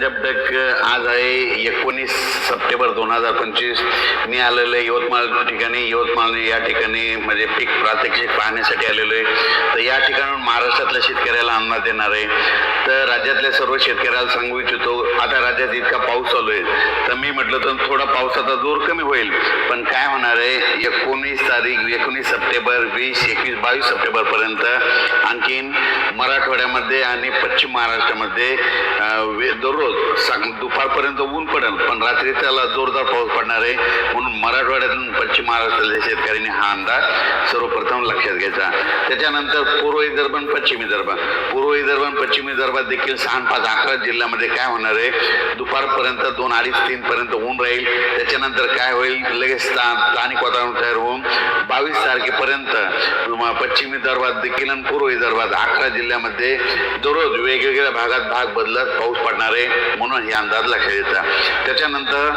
झपडक आज आहे एकोणीस सप्टेंबर दोन हजार पंचवीस. मी आलेलो आहे यवतमाळ ठिकाणी. यवतमाळ या ठिकाणी म्हणजे पीक प्रात्यक्षिक पाहण्यासाठी आलेलो आहे. तर या ठिकाणून महाराष्ट्रातल्या शेतकऱ्याला अन्न देणार आहे. तर राज्यातल्या सर्व शेतकऱ्याला सांगू इच्छितो आता राज्यात इतका पाऊस चालू आहे. तर मी म्हटलं तर थोडा पावसाचा जोर कमी होईल. पण काय होणार आहे? एकोणीस तारीख एकोणीस सप्टेंबर वीस एकवीस बावीस सप्टेंबरपर्यंत आणखीन मराठवाड्यामध्ये आणि पश्चिम महाराष्ट्रामध्ये वे- दररोज सांग दुपारपर्यंत ऊन पडेल पण रात्री त्याला जोरदार पाऊस पडणार आहे. म्हणून मराठवाड्यातून पश्चिम महाराष्ट्रातल्या शेतकऱ्यांनी हा अंदाज सर्वप्रथम लक्षात घ्यायचा. त्याच्यानंतर पूर्व विदर्भ आणि पश्चिम विदर्भ पूर्व विदर्भ आणि पश्चिम विदर्भात देखील सहा पाच अकरा जिल्ह्यामध्ये काय होणार आहे? दुपारपर्यंत दोन अडीच तीन पर्यंत ऊन राहील. त्याच्यानंतर काय होईल? लगेच स्थानिक वातावरण तयार होऊन बावीस तारखेपर्यंत पश्चिम विदर्भात देखील आणि पूर्व विदर्भात अकरा जिल्ह्यामध्ये दररोज वेगवेगळ्या भागात भाग बदलत पाऊस पडणार आहे. म्हणून हे अंदाज लक्षात येतात त्याच्यानंतर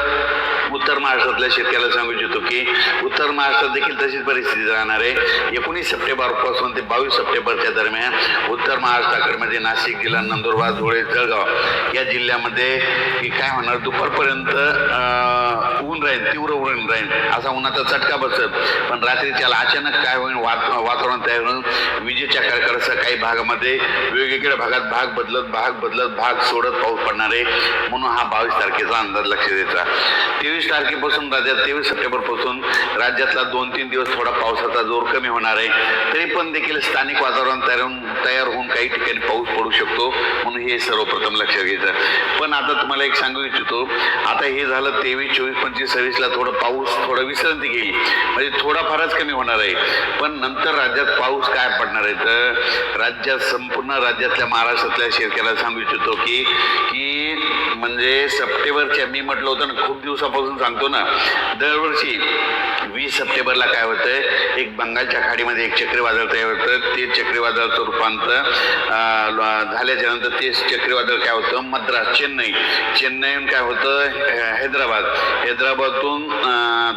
उत्तर महाराष्ट्रातल्या शेतकऱ्याला सांगू इच्छितो की उत्तर महाराष्ट्रात देखील तशीच परिस्थिती राहणार आहे. एकोणीस सप्टेंबरपासून ते बावीस सप्टेंबरच्या दरम्यान उत्तर महाराष्ट्राकडे म्हणजे नाशिक जिल्हा नंदुरबार धुळे जळगाव या जिल्ह्यामध्ये की काय होणार? दुपारपर्यंत अं, ऊन राहील तीव्र ऊन राहील. असा उन्हाचा चटका बसत. पण रात्री त्याला अचानक काय होईल? वात वातावरण तयार होऊन विजेच्या कडकडासह काही भागामध्ये वेगवेगळ्या भागात भाग बदलत भाग बदलत भाग सोडत पाऊस पडणार. आहे म्हणून हा बावीस तारखेचा अंदाज लक्ष द्यायचा तेवीस तारखेपासून राज्यात तेवीस सप्टेंबरपासून राज्यातला दोन तीन दिवस थोडा पावसाचा जोर कमी होणार आहे. तरी पण देखील स्थानिक वातावरण तयार होऊन तयार होऊन काही ठिकाणी पाऊस पडू शकतो. म्हणून हे सर्वप्रथम लक्ष घ्यायचं. पण आता तुम्हाला एक सांगू इच्छितो. आता हे झालं तेवीस चोवीस पंचवीस सव्वीसला थोडं पाऊस थोडं विसरंती घेईल. म्हणजे थोडाफारच कमी होणार आहे. पण नंतर राज्यात पाऊस काय पडणार आहे? तर राज्यात संपूर्ण राज्यातल्या महाराष्ट्रातल्या शेतकऱ्याला सांगू इच्छितो की की म्हणजे सप्टेंबरच्या मी म्हटलं होतं ना खूप दिवसापासून सांगतो ना दरवर्षी वीस सप्टेंबरला काय होतंय एक बंगालच्या खाडीमध्ये एक चक्रीवादळ तयार होतं ते चक्रीवादळाचं रूपांतर झाल्याच्यानंतर ते चक्रीवादळ काय होतं मद्रास चेन्नई. चेन्नईहून काय होतं हैदराबाद. हैदराबादतून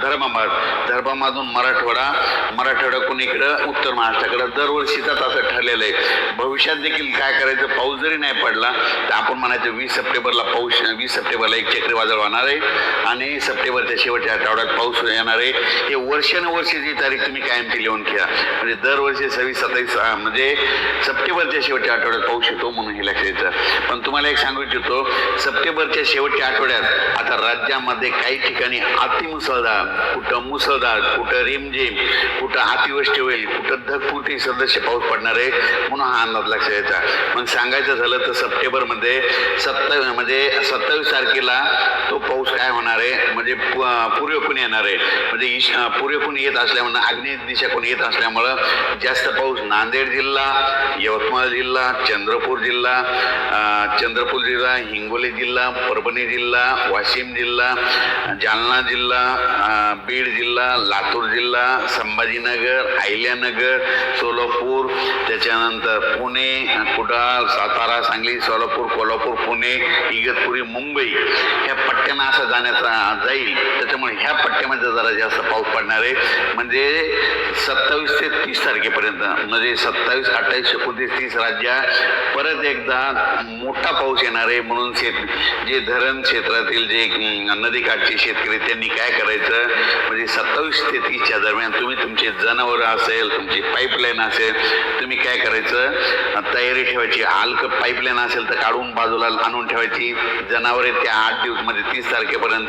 धर्माबाद. धर्माबादून मराठवाडा. मराठवाड्याकडून इकडं? उत्तर महाराष्ट्राकडं. दरवर्षीचाच असं ठरलेलं आहे. भविष्यात देखील काय करायचं पाऊस जरी नाही पडला तर आपण म्हणायचं वीस सप्टेंबरला पाऊस वीस सप्टेंबरला एक चक्रीवादळ वाहणार आहे आणि सप्टेंबरच्या शेवटच्या आठवड्यात पाऊस येणार आहे. हे वर्षानुवर्षीची तारीख तुम्ही कायमची लिहून घ्या म्हणजे दरवर्षी सव्वीस सत्तावीस म्हणजे सप्टेंबरच्या शेवटच्या आठवड्यात पाऊस येतो म्हणून हे लक्षात द्यायचं पण तुम्हाला एक सांगू इच्छितो सप्टेंबरच्या शेवटच्या आठवड्यात आता राज्यामध्ये काही ठिकाणी अतिमुसळधार कुठं मुसळधार कुठं रिमझिम कुठं अतिवृष्टी होईल कुठं ढगफुटी सदस्य पाऊस पडणार आहे म्हणून हा अंदाज लक्षात यायचा मग सांगायचं झालं तर सप्टेंबरमध्ये सत्तावीस म्हणजे सत्तावीस तारखेला तो पाऊस काय होणार आहे? म्हणजे पु- येणार आहे. म्हणजे ईश अं, येत असल्यामुळं आग्नेय दिशाकून येत असल्यामुळं जास्त पाऊस नांदेड जिल्हा यवतमाळ जिल्हा चंद्रपूर जिल्हा चंद्रपूर जिल्हा हिंगोली जिल्हा परभणी जिल्हा वाशिम जिल्हा जालना जिल्हा बीड जिल्हा लातूर जिल्हा संभाजीनगर अहिल्यानगर सोलापूर त्याच्यानंतर पुणे कुडाळ सातारा सांगली सोलापूर कोल्हापूर पुणे इगतपुरी मुंबई ह्या पट्ट्यांना असं जाण्याचा जाईल. त्याच्यामुळे ह्या पट्ट्यामध्ये जरा जास्त पाऊस पडणार आहे. म्हणजे सत्तावीस ते तीस तारखेपर्यंत म्हणजे सत्तावीस अठ्ठावीस एकोणतीस तीस राज्यात परत एकदा मोठा पाऊस येणार आहे म्हणून शेत जे धरण क्षेत्रातील जे नदीकाठचे शेतकरी त्यांनी काय करायचं? म्हणजे सत्तावीस ते तीसच्या दरम्यान तुम्ही तुमचे जनावरं असेल तुमची पाईपलाईन असेल तुम्ही काय करायचं? तयारी ठेवायची. हलकं पाईपलाईन असेल तर काढून बाजूला आणून ठेवायची. जनावरे त्या आठ दिवस म्हणजे तीस तारखेपर्यंत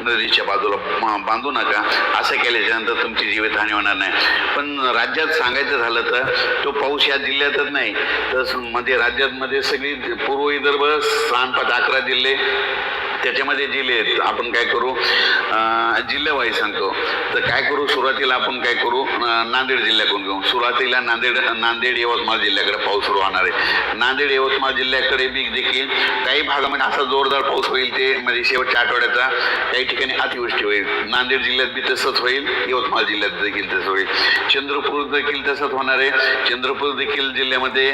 नदीच्या बाजूला बांधू नका. असं केल्याच्यानंतर तुमची जीवितहानी होणार नाही. पण राज्यात सांगायचं झालं तर तो पाऊस या जिल्ह्यातच नाही. तर म्हणजे मध्ये सगळी पूर्व विदर्भ सहा पाच अकरा जिल्हे त्याच्यामध्ये जिल्हे आहेत आपण काय करू अं, जिल्ह्यावाईज सांगतो. तर काय करू सुरुवातीला आपण काय करू नांदेड जिल्ह्याकडून घेऊ. सुरुवातीला नांदेड नांदेड यवतमाळ जिल्ह्याकडे पाऊस सुरू होणार आहे. नांदेड यवतमाळ जिल्ह्याकडे बी देखील काही भागामध्ये असा जोरदार पाऊस होईल ते म्हणजे शेवटच्या आठवड्याचा काही ठिकाणी अतिवृष्टी होईल. नांदेड जिल्ह्यात बी तसंच होईल यवतमाळ जिल्ह्यात देखील तसं होईल. चंद्रपूर देखील तसंच होणार आहे. चंद्रपूर देखील जिल्ह्यामध्ये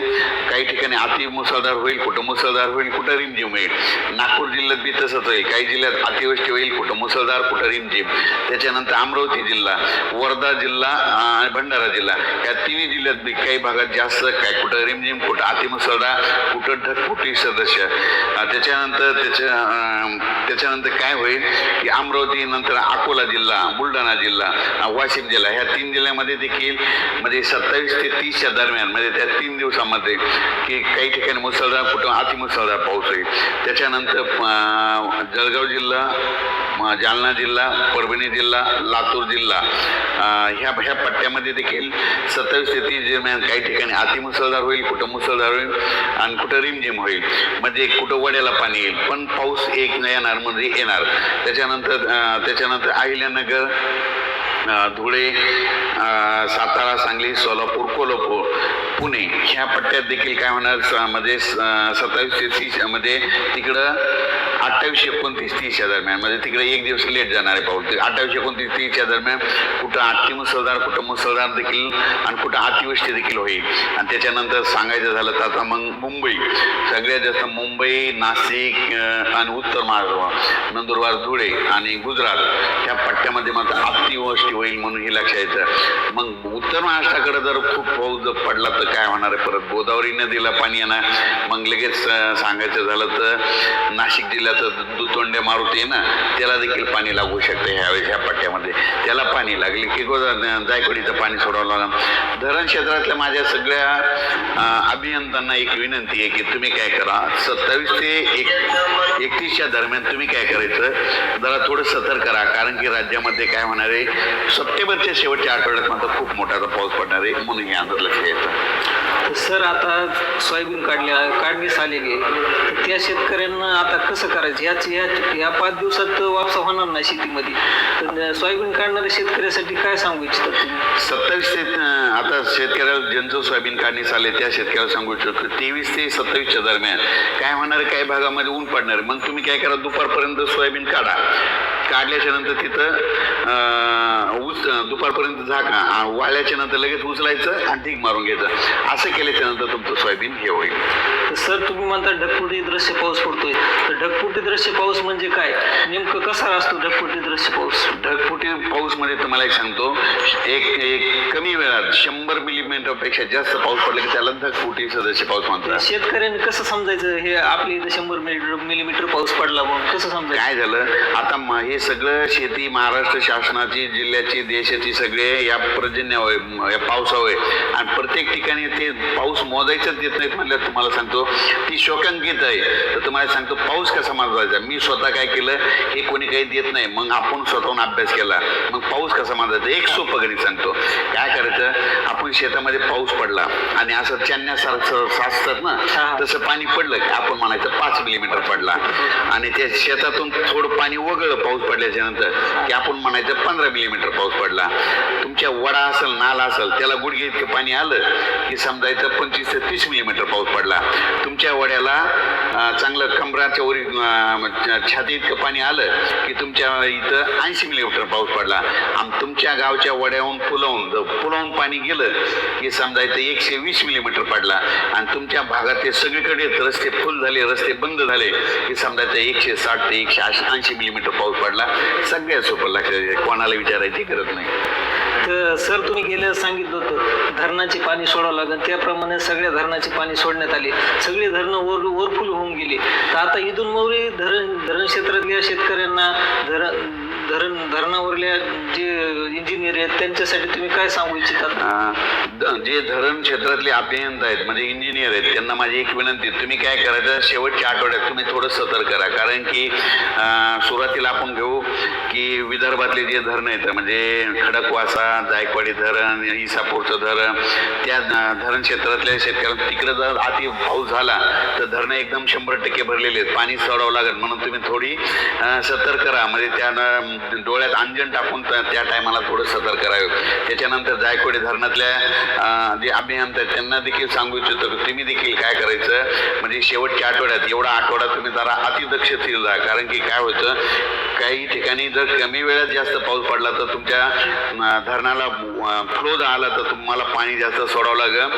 काही ठिकाणी अति मुसळधार होईल कुठं मुसळधार होईल कुठं रिमझिम होईल. नागपूर जिल्ह्यात बी तसंच तसंच होईल काही जिल्ह्यात अतिवृष्टी होईल कुठं मुसळधार कुठं रिमझिम. त्याच्यानंतर अमरावती जिल्हा वर्धा जिल्हा आणि भंडारा जिल्हा. या तिन्ही जिल्ह्यात बी काही भागात जास्त काय कुठं रिमझिम कुठं अतिमुसळधार कुठं ढगफुटी सदस्य. त्याच्यानंतर त्याच्या त्याच्यानंतर काय होईल? की अमरावती नंतर अकोला जिल्हा बुलढाणा जिल्हा वाशिम जिल्हा. ह्या तीन जिल्ह्यामध्ये देखील म्हणजे सत्तावीस ते तीसच्या दरम्यान म्हणजे त्या तीन दिवसामध्ये की काही ठिकाणी मुसळधार कुठं अतिमुसळधार पाऊस होईल. त्याच्यानंतर जळगाव जिल्हा जालना जिल्हा परभणी जिल्हा लातूर जिल्हा. ह्या ह्या पट्ट्यामध्ये देखील सत्तावीस ते तीस दरम्यान काही ठिकाणी अतिमुसळधार होईल कुठं मुसळधार होईल आणि कुठं रिमझिम होईल. म्हणजे कुठं वड्याला पाणी येईल. पण पाऊस एक न येणार म्हणजे येणार. त्याच्यानंतर त्याच्यानंतर अहिल्यानगर धुळे सातारा सांगली सोलापूर कोल्हापूर पुणे ह्या पट्ट्यात देखील काय होणार? स- म्हणजे सत्तावीस ते म्हणजे तीस तिकडं अठ्ठावीस एकोणतीस तीसच्या दरम्यान. म्हणजे तिकडे एक दिवस लेट जाणार आहे पाऊल. अठ्ठावीस एकोणतीस तीसच्या दरम्यान कुठं अति मुसळधार कुठं मुसळधार देखील आणि कुठं अतिवृष्टी देखील होईल. आणि त्याच्यानंतर सांगायचं झालं तर आता मग मुंबई. सगळ्यात जास्त मुंबई नाशिक आणि उत्तर महाराष्ट्र नंदुरबार धुळे आणि गुजरात ह्या पट्ट्यामध्ये मात्र अतिवृष्टी होईल म्हणून हे लक्षात यायचं मग उत्तर महाराष्ट्राकडे जर खूप पाऊस जर पडला तर काय होणार आहे? परत गोदावरी नदीला पाणी येणार. मग लगेच सांगायचं झालं तर नाशिक जिल्ह्यात दुतोंड्या मारुती ना त्याला देखील पाणी लागू शकते ह्यावेळेस ह्या पट्ट्यामध्ये. त्याला पाणी लागले की गोदा जायकवाडीचं पाणी सोडावं लागलं. धरण क्षेत्रातल्या माझ्या सगळ्या अभियंत्यांना एक विनंती आहे की तुम्ही काय करा सत्तावीस ते एक एकतीसच्या दरम्यान तुम्ही काय करायचं जरा थोडं सतर्क करा कारण की राज्यामध्ये काय होणार आहे सप्टेंबरच्या शेवटच्या आठवड्यात मात्र खूप मोठा पाऊस पडणार आहे म्हणून हे अंदाज लक्ष येतं. सर आता सोयाबीन काढल्या काढणीस आलेली आहे. तर त्या शेतकऱ्यांना आता कसं करायचं? ह्याच ह्या ह्या पाच दिवसात वापसा होणार नाही शेतीमध्ये. तर सोयाबीन काढणाऱ्या शेतकऱ्यासाठी काय सांगू इच्छितात तुम्ही? सत्तावीस ते आता शेतकऱ्याला ज्यांचं सोयाबीन काढणीस आले त्या शेतकऱ्याला सांगू इच्छितो. तेवीस ते सत्तावीसच्या दरम्यान काय होणार काही भागामध्ये ऊन पडणार मग तुम्ही काय करा? दुपारपर्यंत सोयाबीन काढा. काढल्याच्या नंतर तिथं अं, ऊस दुपारपर्यंत झाका. वाळल्याच्या नंतर लगेच उचलायचं आणि ढीग मारून घ्यायचं. असं केल्याच्यानंतर तुमचं सोयाबीन हे होईल. तर सर तुम्ही म्हणता ढगफुटी दृश्य पाऊस पडतोय. तर ढगफुटी दृश्य पाऊस म्हणजे काय? नेमकं कसा असतो ढगफुटी दृश्य पाऊस? ढगफुटी पाऊसमध्ये तुम्हाला एक सांगतो एक एक कमी वेळात शंभर मिलीमीटरपेक्षा जास्त पाऊस पडला की त्याला ढगफुटी सदस्य पाऊस तर म्हणतात शेतकऱ्यांनी कसं समजायचं? हे आपल्या इथं शंभर मिलीमीटर मिलीमीटर पाऊस पडला म्हणून कसं समजायचं? काय झालं? आता हे सगळं शेती महाराष्ट्र शासनाची जिल्ह्याची देशाची सगळे या पर्जन्यावर म- या पावसावर. आणि प्रत्येक ठिकाणी ते पाऊस मोजायचंच देत नाहीत म्हटलं तुम्हाला सांगतो ती शोकांकित आहे. तर तुम्हाला सांगतो पाऊस कसा मोजायचा मी स्वतः काय केलं हे कोणी काही देत नाही मग आपण स्वतःहून अभ्यास केला. मग पाऊस कसा मोजायचा एक सोपं गणित सांगतो. काय करायचं? आपण शेतामध्ये पाऊस पडला आणि असं चन्यासारखं साचतात ना. तसं पाणी पडलं की आपण म्हणायचं पाच मिलीमीटर पडला. आणि त्या शेतातून थोडं पाणी वगळलं पाऊस पडल्याच्या नंतर की आपण म्हणायचं पंधरा मिलीमीटर पाऊस पडला. तुमच्या वडा असेल नाला असेल त्याला गुडघे इतकं पाणी आलं की जायचं पंचवीस ते तीस मिलीमीटर पाऊस पडला. तुमच्या वड्याला चांगलं कमराच्या वरी छाती इतकं पाणी आलं की तुमच्या इथं ऐंशी मिलीमीटर पाऊस पडला. आणि तुमच्या गावच्या वड्याहून पुलावून पुलावून पाणी गेलं की समजा इथं एकशे वीस मिलीमीटर पडला. आणि तुमच्या भागात ते सगळीकडे रस्ते फुल झाले रस्ते बंद झाले की समजा इथं एकशे साठ ते एकशे ऐंशी मिलीमीटर पाऊस पडला. सगळ्या सोपं लक्षात कोणाला विचारायची गरज नाही. सर तुम्ही गेले सांगितलं होतं धरणाचे पाणी सोडावं लागेल. त्याप्रमाणे सगळ्या धरणाचे पाणी सोडण्यात आले. सगळी धरणं ओर ओरफुल होऊन गेली. तर आता इथून मोरी धरण धरण क्षेत्रातल्या शेतकऱ्यांना धरण धरण धरणावरल्या जे इंजिनियर आहेत त्यांच्यासाठी तुम्ही काय सांगू इच्छितात? जे धरण क्षेत्रातले अभियंता आहेत म्हणजे इंजिनियर आहेत त्यांना माझी एक विनंती तुम्ही काय करायचं शेवटच्या आठवड्यात तुम्ही थोडं सतर्क करा कारण की सुरुवातीला आपण घेऊ की विदर्भातले जे धरणं आहेत म्हणजे खडकवासा जायकवाडी धरण इसापूरचं धरण त्या धरण क्षेत्रातल्या शेतकऱ्यांना तिकडं जर अति पाऊस झाला तर धरणं एकदम शंभर टक्के भरलेले आहेत. पाणी सोडावं लागेल. म्हणून तुम्ही थोडी सतर्क करा म्हणजे त्या डोळ्यात अंजन टाकून त्या त्या टायमाला थोडं सतर्क करावे त्याच्यानंतर जायकवाडी धरणातल्या जे अभियंता आहेत त्यांना देखील सांगू इच्छितो की तुम्ही देखील काय करायचं? म्हणजे शेवटच्या आठवड्यात एवढा आठवडा तुम्ही जरा अतिदक्षतील राहा कारण की काय होतं काही ठिकाणी जर कमी वेळात जास्त पाऊस पडला तर तुमच्या धरणाला फ्लो आला तर तुम्हाला पाणी जास्त सोडावं लागेल.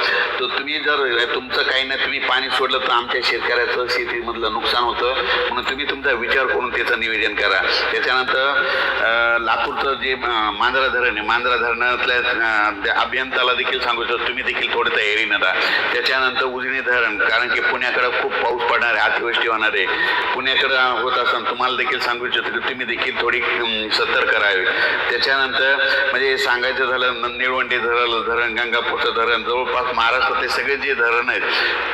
तर तुम्ही जर तुमचं काही नाही तुम्ही पाणी सोडलं तर आमच्या शेतकऱ्याचं शेतीमधलं नुकसान होतं. म्हणून तुम्ही तुमचा विचार करून त्याचं निवेदन करा. त्याच्यानंतर लातूरचं जे मांजरा धरण आहे मांजरा धरणातल्या अभियंताला देखील सांगू इच्छितो. तुम्ही देखील थोडी तयारीनं राहा त्याच्यानंतर उजनी धरण कारण की पुण्याकडं खूप पाऊस पडणार आहे अतिवृष्टी होणार आहे. पुण्याकडं होत असताना तुम्हाला देखील सांगू इच्छितो की तुम्ही देखील थोडी सतर्क राहावी. त्याच्यानंतर म्हणजे सांगायचं झालं निळवंडी धरण धरण गंगापूरचं धरण जवळपास महाराष्ट्रातले सगळे जे धरण आहेत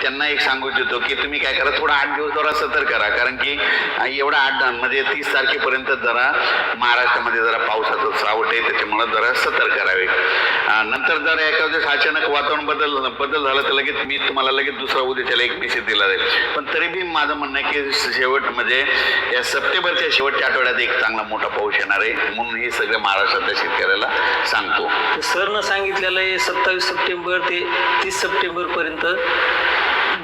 त्यांना एक सांगू इच्छितो की तुम्ही काय करा थोडा आठ दिवस जरा सतर्क करा कारण की एवढा आठ म्हणजे तीस तारखेपर्यंत जरा महाराष्ट्रामध्ये जरा पावसाचं सावट आहे त्याच्यामुळं जरा सतर्क करावे नंतर जर एखाद्या दिवस अचानक वातावरण बदल बदल झाला तर लगेच मी तुम्हाला लगेच दुसरा उद्याच्याला एक मेसेज दिला जाईल. पण तरी बी माझं म्हणणं आहे की शेवट म्हणजे या सप्टेंबरच्या शेवटच्या आठवड्यात एक चांगला मोठा पाऊस येणार आहे. म्हणून हे सगळं महाराष्ट्रातल्या शेतकऱ्याला सांगतो. सरनं सांगितलेलं आहे सत्तावीस सप्टेंबर ते तीस सप्टेंबरपर्यंत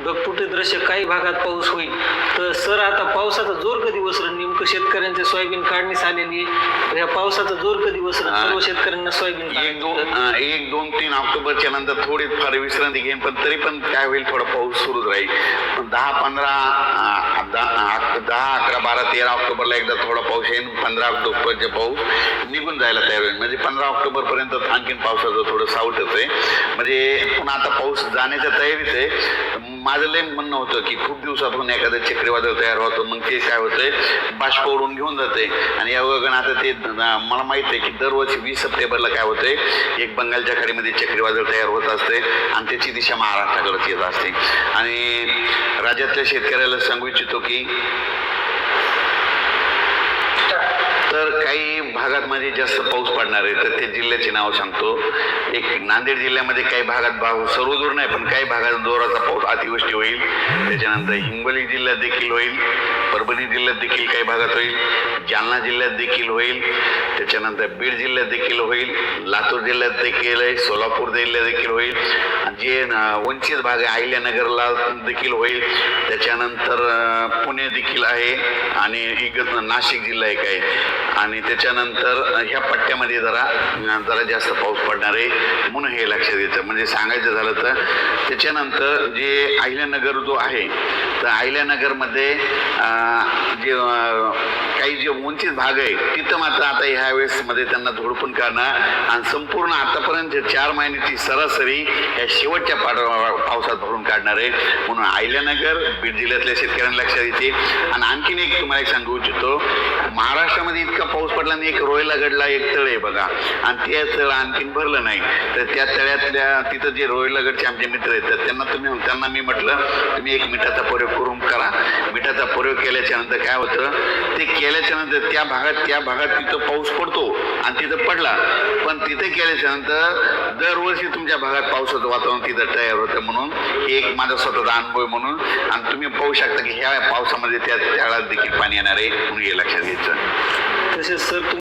ढगफुटी दृश्य काही भागात पाऊस होईल. तर सर आता पावसाचा जोर कधी वसरण नेमकं शेतकऱ्यांचे सोयाबीन काढणीस आलेली आहे. या पावसाचा जोर कधी वसरण. सर्व शेतकऱ्यांना सोयाबीन एक दोन एक दोन तीन ऑक्टोबरच्या नंतर थोडी फार विश्रांती घेईन पण तरी पण काय होईल थोडा पाऊस सुरूच राहील. पण दहा पंधरा दहा अक- दहा अकरा बारा तेरा ऑक्टोबरला एकदा थोडा पाऊस येईल पंधरा ऑक्टोबरचे पाऊस निघून जायला तयार होईल. म्हणजे पंधरा ऑक्टोबरपर्यंत आणखीन पावसाचं थोडं सावटच आहे. म्हणजे पुन्हा आता पाऊस जाण्याच्या तयारीत आहे. माझं लय म्हणणं होतं की खूप दिवसातून एखादं चक्रीवादळ तयार होतं मग ते काय होतंय? बाष्प उडून घेऊन जाते आणि या वगैरे आता ते मला माहीत आहे की दरवर्षी वीस सप्टेंबरला काय होतंय? एक बंगालच्या खाडीमध्ये चक्रीवादळ तयार होत असते आणि त्याची दिशा महाराष्ट्राकडे येत असते. आणि राज्यातल्या शेतकऱ्याला सांगू इच्छितो की तर काही भागात म्हणजे जास्त पाऊस पडणार आहे. तर ते जिल्ह्याची नाव सांगतो. एक नांदेड जिल्ह्यामध्ये काही भागात भाव सर्वदूर नाही पण काही भागात जोराचा पाऊस अतिवृष्टी होईल. त्याच्यानंतर हिंगोली जिल्ह्यात देखील होईल. परभणी जिल्ह्यात देखील काही भागात होईल. जालना जिल्ह्यात देखील होईल. त्याच्यानंतर बीड जिल्ह्यात देखील होईल. लातूर जिल्ह्यात देखील आहे. सोलापूर जिल्ह्यात देखील होईल. जे वंचित भाग आहे अहिल्यानगरला देखील होईल. त्याच्यानंतर पुणे देखील आहे. आणि इगत नाशिक जिल्हा एक आहे. आणि त्याच्यानंतर ह्या पट्ट्यामध्ये जरा जरा जास्त पाऊस पडणार आहे. म्हणून हे लक्षात येतं. म्हणजे सांगायचं झालं तर त्याच्यानंतर जे अहिल्यानगर जो आहे तर अहिल्यानगरमध्ये जे काही जे वंचित भाग आहे तिथं मात्र आता ह्या वेळेस मध्ये त्यांना झोडपून काढणं आणि संपूर्ण आतापर्यंत चार महिन्याची सरासरी या शेवटच्या पाड पावसात भरून काढणार आहे. म्हणून आयल्यानगर बीड जिल्ह्यातल्या शेतकऱ्यांना लक्षात येते. आणि आणखीन एक तुम्हाला एक सांगू इच्छितो. महाराष्ट्रामध्ये इतका पाऊस पडला आणि एक रोयलागडला एक तळ आहे बघा. आणि ते तळ आणखीन भरलं नाही. तर त्या तळ्यातल्या तिथं जे रोयलागडचे आमचे मित्र आहेत तर त्यांना तुम्ही त्यांना मी म्हटलं तुम्ही एक मिठाचा प्रयोग करून करा. मिठाचा प्रयोग केल्याच्यानंतर काय होतं? ते केल्याच्यानंतर त्या भागात त्या भागात तिथं पाऊस पडतो आणि तिथं पडला. पण तिथे केल्याच्यानंतर दरवर्षी तुमच्या भागात पावसाचं वातावरण तिथं तयार होतं म्हणून. हे एक माझा स्वतःचा अनुभव आहे म्हणून. आणि तुम्ही पाहू शकता की ह्या पावसामध्ये त्या त्याला देखील पाणी येणार आहे म्हणून हे लक्षात घ्यायचं. तसेच सर